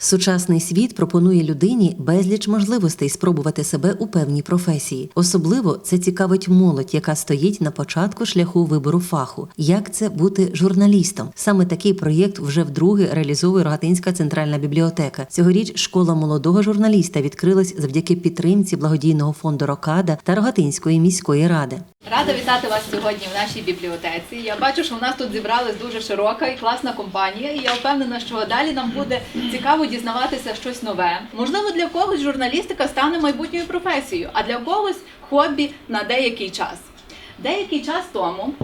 Сучасний світ пропонує людині безліч можливостей спробувати себе у певній професії. Особливо це цікавить молодь, яка стоїть на початку шляху вибору фаху. Як це бути журналістом? Саме такий проєкт вже вдруге реалізовує Рогатинська центральна бібліотека. Цьогоріч школа молодого журналіста відкрилась завдяки підтримці благодійного фонду Рокада та Рогатинської міської ради. Рада вітати вас сьогодні в нашій бібліотеці. Я бачу, що у нас тут зібралась дуже широка і класна компанія, і я впевнена, що далі нам буде цікаво дізнаватися щось нове. Можливо, для когось журналістика стане майбутньою професією, а для когось хобі на деякий час. Деякий час тому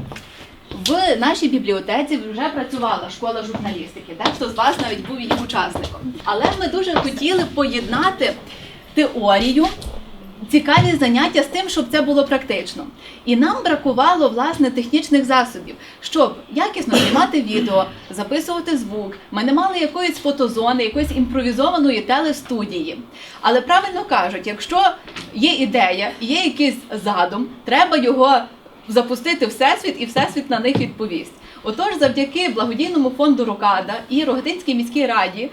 в нашій бібліотеці вже працювала школа журналістики. Дехто з вас навіть був її учасником. Але ми дуже хотіли поєднати теорію цікаві заняття з тим, щоб це було практично. І нам бракувало власне технічних засобів, щоб якісно знімати відео, записувати звук. Ми не мали якоїсь фотозони, якоїсь імпровізованої телестудії. Але правильно кажуть, якщо є ідея, є якийсь задум, треба його запустити всесвіт, і всесвіт на них відповість. Отож, завдяки благодійному фонду Рокада і Рогатинській міській раді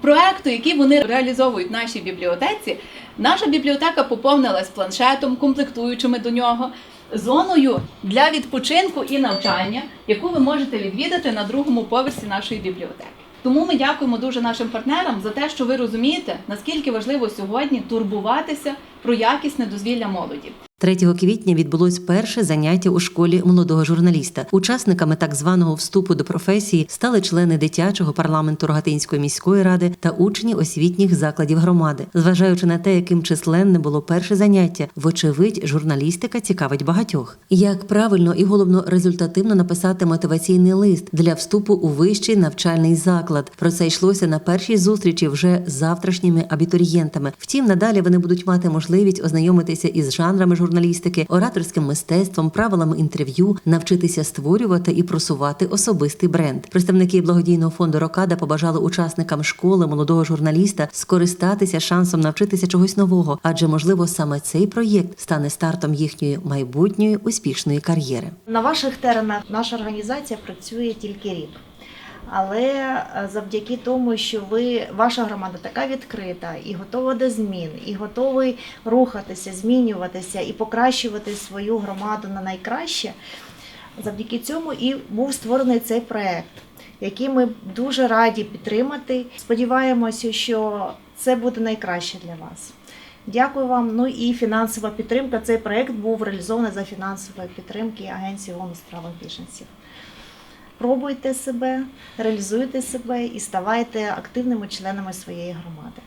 проекту, який вони реалізовують в нашій бібліотеці, наша бібліотека поповнилась планшетом, комплектуючими до нього, зоною для відпочинку і навчання, яку ви можете відвідати на другому поверсі нашої бібліотеки. Тому ми дякуємо дуже нашим партнерам за те, що ви розумієте, наскільки важливо сьогодні турбуватися про якісне дозвілля молоді. 3 квітня відбулось перше заняття у школі молодого журналіста. Учасниками так званого вступу до професії стали члени дитячого парламенту Рогатинської міської ради та учні освітніх закладів громади. Зважаючи на те, яким численне було перше заняття, вочевидь, журналістика цікавить багатьох. Як правильно і головно результативно написати мотиваційний лист для вступу у вищий навчальний заклад. Про це йшлося на першій зустрічі вже з завтрашніми абітурієнтами. Втім, надалі вони будуть мати можливість ознайомитися із жанрами журналістики, ораторським мистецтвом, правилами інтерв'ю, навчитися створювати і просувати особистий бренд. Представники благодійного фонду Рокада побажали учасникам школи молодого журналіста скористатися шансом навчитися чогось нового, адже можливо саме цей проєкт стане стартом їхньої майбутньої успішної кар'єри. На ваших теренах наша організація працює тільки рік. Але е, завдяки тому, що ви, ваша громада така відкрита і готова до змін, і готовий рухатися, змінюватися і покращувати свою громаду на найкраще, завдяки цьому і був створений цей проект, який ми дуже раді підтримати. Сподіваємося, що це буде найкраще для вас. Дякую вам. Ну і фінансова підтримка. Цей проект був реалізований за фінансової підтримки Агенції ООН у справах біженців. Пробуйте себе, реалізуйте себе і ставайте активними членами своєї громади.